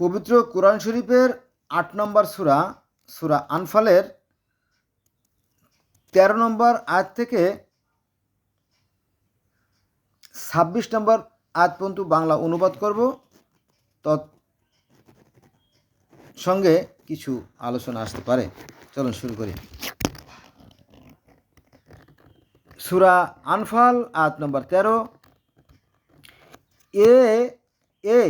পবিত্র কোরআন শরীফের আট নম্বর সুরা সুরা আনফালের তেরো নম্বর আয়াত থেকে ছাব্বিশ নম্বর আয়াত পর্যন্ত বাংলা অনুবাদ করব। তৎ সঙ্গে কিছু আলোচনা আসতে পারে। চলুন শুরু করি। সুরা আনফাল, আয়াত নম্বর তেরো। এ এ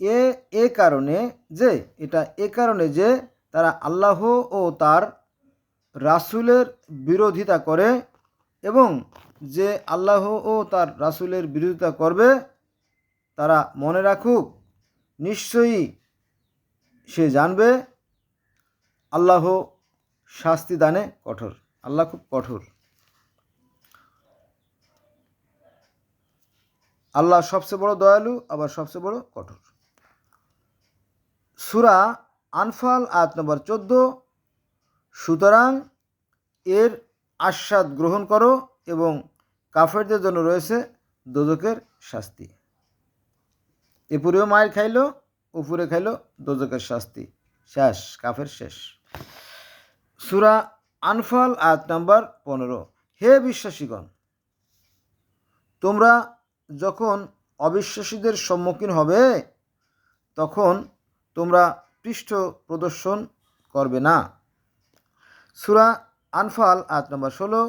এ এ কারণে যে, এটা এ কারণে যে তারা আল্লাহ ও তার রাসূলের বিরোধিতা করে এবং যে আল্লাহ ও তার রাসূলের বিরোধিতা করবে, তারা মনে রাখুক, নিশ্চয়ই সে জানবে আল্লাহ শাস্তি দানে কঠোর। আল্লাহ খুব কঠোর। আল্লাহ সবচেয়ে বড় দয়ালু, আবার সবচেয়ে বড় কঠোর। সুরা আনফাল আয়াত নম্বর চোদ্দ। সুতরাং এর আস্বাদ গ্রহণ করো এবং কাফেরদের জন্য রয়েছে দোজকের শাস্তি। এপুরেও মায়ের খাইলো, উপরে খাইল দোজকের শাস্তি। শেষ, কাফের শেষ। সুরা আনফাল আয়াত নাম্বার পনেরো। হে বিশ্বাসীগণ, তোমরা যখন অবিশ্বাসীদের সম্মুখীন হবে, তখন তোমরা পৃষ্ঠ প্রদর্শন করবে না। সুরা আনফাল, আয়াত নম্বর ষোলো।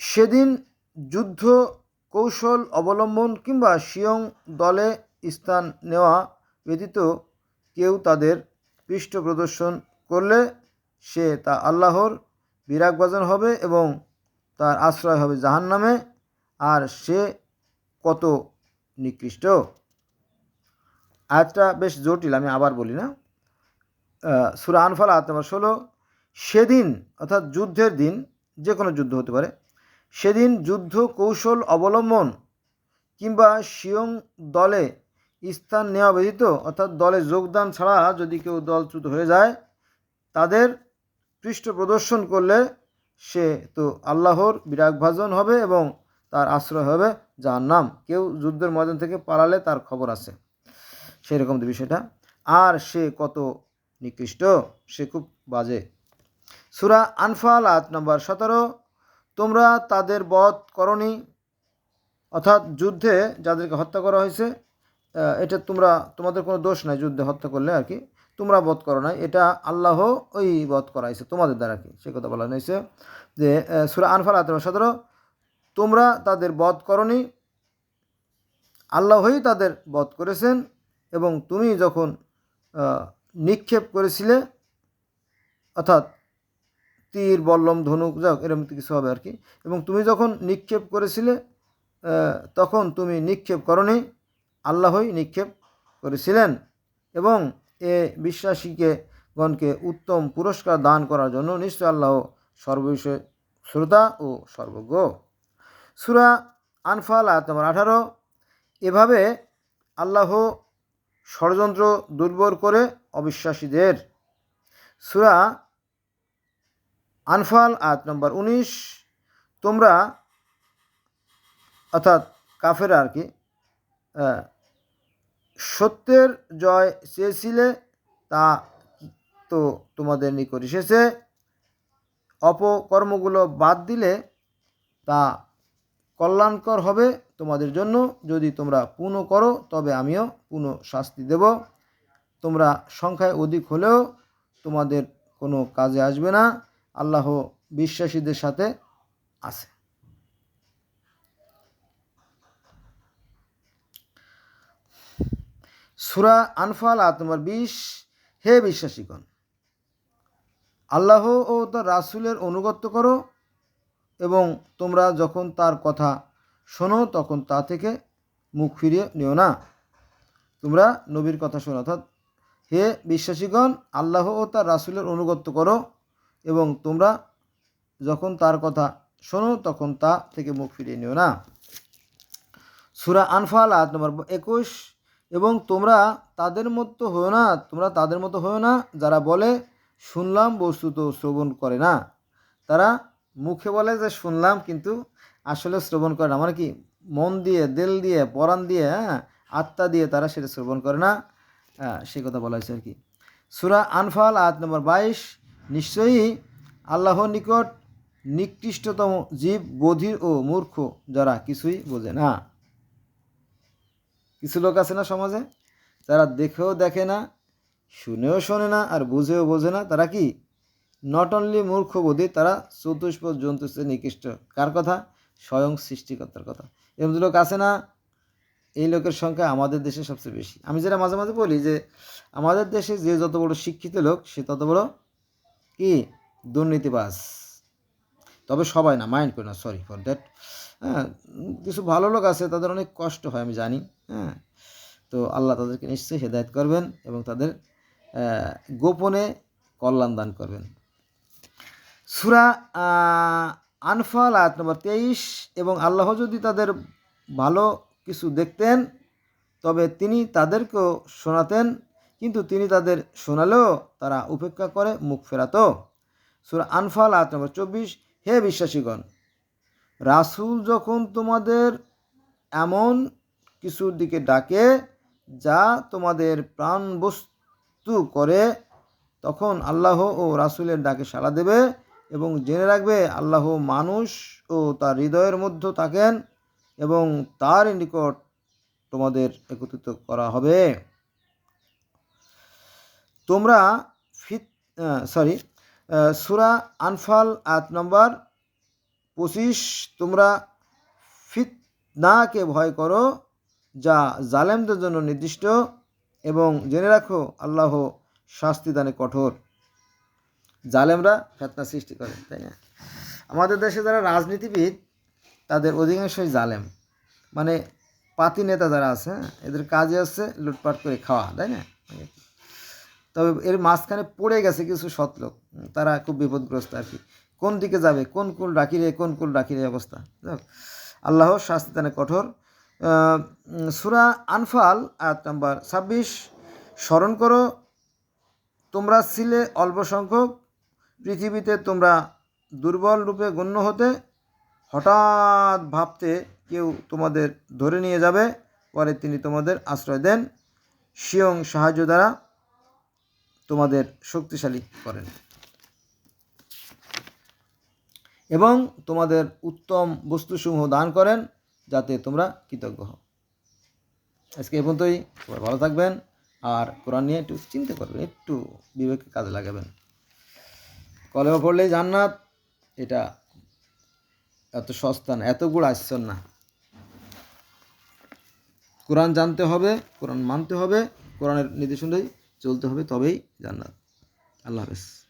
সেদিন যুদ্ধ কৌশল অবলম্বন কিংবা স্বয়ং দলে স্থান নেওয়া ব্যতীত কেউ তাদের পৃষ্ঠ প্রদর্শন করলে সে তা আল্লাহর বিরাগবাজন হবে এবং তার আশ্রয় হবে জাহান্নামে, আর সে কত নিকৃষ্ট? আয়াতটা বেশ জটিল, আমি আবার বলি না। সূরা আনফাল, আয়াত নম্বর ষোলো। সেদিন, অর্থাৎ যুদ্ধের দিন, যে কোনো যুদ্ধ হতে পারে, সেদিন যুদ্ধ কৌশল অবলম্বন কিংবা স্বয়ং দলে স্থান নেওয়া ব্যতীত, অর্থাৎ দলে যোগদান ছাড়া যদি কেউ দলচ্যুত হয়ে যায়, তাদের পৃষ্ঠ প্রদর্শন করলে সে তো আল্লাহর বিরাগভাজন হবে এবং তার আশ্রয় হবে যার নাম কেউ যুদ্ধের ময়দান থেকে পালালে তার খবর আছে। সেই রকম বিষয়টা। আর সে কত নিকৃষ্ট, সে খুব বাজে। সুরা আনফাল, আয়াত নম্বর সতেরো, তোমরা তাদের বধ করনি, অর্থাৎ যুদ্ধে যাদেরকে হত্যা করা হয়েছে এটা তোমরা, তোমাদের কোনো দোষ নাই যুদ্ধে হত্যা করলে আর কি, তোমরা বধ করো নাই, এটা আল্লাহ ওই বধ করাইছে, তোমাদের দ্বারা কি। সে কথা বলা হয়েছে যে সুরা আনফাল, আয়াত নম্বর সতেরো, তোমরা তাদের বধ করনি, আল্লাহই তাদের বধ করেছেন এবং তুমি যখন নিক্ষেপ করেছিলে, অর্থাৎ তীর, বল্লম, ধনুক যাক এরকম কিছু হবে আর কি, এবং তুমি যখন নিক্ষেপ করেছিলে তখন তুমি নিক্ষেপ করনি, আল্লাহই নিক্ষেপ করেছিলেন, এবং এ বিশ্বাসীকে গণকে উত্তম পুরস্কার দান করার জন্য নিশ্চয় আল্লাহ সর্ববিষয় শ্রোতা ও সর্বজ্ঞ। সুরা আনফাল, আয়াত নম্বর আঠারো, এভাবে আল্লাহ ষড়যন্ত্র দুর্বল করে অবিশ্বাসীদের। সুরা আনফাল, আয়াত নম্বর উনিশ। তোমরা অর্থাৎ কাফের আর কি সত্যের জয় চেয়েছিলে, তা তো তোমাদের নিকট এসেছে। অপকর্মগুলো বাদ দিলে তা কল্যাণকর হবে। তোমাদের জন্য। যদি তোমরা পুনঃ করো, তবে আমিও পুনঃ শাস্তি দেব। তোমরা সংখ্যায় অধিক হলেও তোমাদের কোনো কাজে আসবে না। আল্লাহ বিশ্বাসীদের সাথে আছে। সুরা আনফাল, আয়াত নম্বর বিশ। হে বিশ্বাসীগণ, আল্লাহ ও তার রাসূলের অনুগত্য করো এবং তোমরা যখন তার কথা শোনো, তখন তা থেকে মুখ ফিরিয়ে নিও না। তোমরা নবীর কথা শোনো, অর্থাৎ হে বিশ্বাসীগণ, আল্লাহ ও তার রাসূলের অনুগত্য করো এবং তোমরা যখন তার কথা শোনো, তখন তা থেকে মুখ ফিরিয়ে নিও না। সুরা আনফাল, আয়াত নম্বর একুশ, এবং তোমরা তাদের মতো হও না, তোমরা তাদের মতো হও না, যারা বলে, শুনলাম বস্তুত শ্রবণ করে না। তারা মুখে বলে যে, শুনলাম, কিন্তু আসলে শ্রবণ করে না। মানে কি, মন দিয়ে, দিল দিয়ে, পরাণ দিয়ে হ্যাঁ আত্মা দিয়ে তারা সেটা শ্রবণ করে না। হ্যাঁ কথা বলা হয়েছে আর কি। সুরা আনফাল, আয়াত নম্বর বাইশ, নিশ্চয়ই আল্লাহর নিকট নিকৃষ্টতম জীব বধির ও মূর্খ যারা কিছুই বোঝে না। কিছু লোক আছে না সমাজে? তারা দেখেও দেখে না, শুনেও শোনে না, আর বুঝেও বোঝে না। তারা কি? নট অনলি মূর্খ বোধি তারা চতুষ্পদ জন্তু নিকৃষ্ট। কার কথা? স্বয়ং সৃষ্টিকর্তার কথা। এরকম লোক আছে না, এই লোকের সংখ্যা আমাদের দেশে সবচেয়ে বেশি। আমি যেটা মাঝে মাঝে বলি যে, আমাদের দেশে যে যত বড় শিক্ষিত লোক, সে তত বড় কি? দুর্নীতিবাজ। তবে সবাই না মাইন্ড করে না সরি ফর দ্যাট হ্যাঁ কিছু ভালো লোক আছে, তাদের অনেক কষ্ট হয়, আমি জানি। হ্যাঁ তো আল্লাহ তাদেরকে নিশ্চয়ই হেদায়ত করবেন এবং তাদের গোপনে কল্যাণ দান করবেন। সুরা আনফাল, আয়াত নম্বর তেইশ, এবং আল্লাহ যদি তাদের ভালো কিছু দেখতেন, তবে তিনি তাদেরকেও শোনাতেন, কিন্তু তিনি তাদের শোনালেও তারা উপেক্ষা করে মুখ ফেরাতো। সুরা আনফাল, আয়াত নম্বর চব্বিশ, হে বিশ্বাসীগণ, রাসূল যখন তোমাদের এমন কিছুর দিকে ডাকে যা তোমাদের প্রাণ বস্তু করে, তখন আল্লাহ ও রাসূলের ডাকে সাড়া দেবে এবং জেনে রাখবে আল্লাহ মানুষ ও তার হৃদয়ের মধ্যে থাকেন এবং তার নিকট তোমাদের একত্রিত করা হবে। তোমরা ফিত সরি সুরা আনফাল আয়াত নম্বর পঁচিশ, তোমরা ফিতনাকে ভয় করো যা জালেমদের জন্য নির্দিষ্ট এবং জেনে রাখো আল্লাহ শাস্তি দানে কঠোর। জালেমরা ফেতনা সৃষ্টি করে তাই না? আমাদের দেশে যারা রাজনীতিবিদ তাদের অধিকাংশই জালেম। মানে পাতি নেতা যারা আছে হ্যাঁ, এদের কাজে হচ্ছে লুটপাট করে খাওয়া তাই না? তবে এর মাঝখানে পড়ে গেছে কিছু সৎ লোক তারা খুব বিপদগ্রস্ত আর কি। কোন দিকে যাবে কোন কুল রাখি রে কোন কুল রাখি রে অবস্থা? যাক, আল্লাহ শাস্তি তানে কঠোর। সুরা আনফাল আয়াত নাম্বার ছাব্বিশ স্মরণ করো তোমরা ছিলে অল্প সংখ্যক পৃথিবীতে তোমরা দুর্বল রূপে গণ্য হতে হঠাৎ ভাবতে কেউ তোমাদের ধরে নিয়ে যাবে। পরে তিনি তোমাদের আশ্রয় দেন। স্বয়ং সাহায্য দ্বারা তোমাদের শক্তিশালী করেন। এবং তোমাদের উত্তম বস্তুসমূহ দান করেন, যাতে তোমরা কৃতজ্ঞ হও। আজকে এ পর্যন্তই। সবাই ভালো থাকবেন। আর কোরআন নিয়ে একটু চিন্তা করবেন, একটু বিবেকে কাজে লাগাবেন। কলেমা পড়লেই জান্নাত, এটা এত সস্তা না, এত গুড় আসছেন না। কোরআন জানতে হবে, কোরআন মানতে হবে, কোরআনের নির্দেশ অনুযায়ী চলতে হবে, তবেই জান্নাত। আল্লাহ হাফেজ।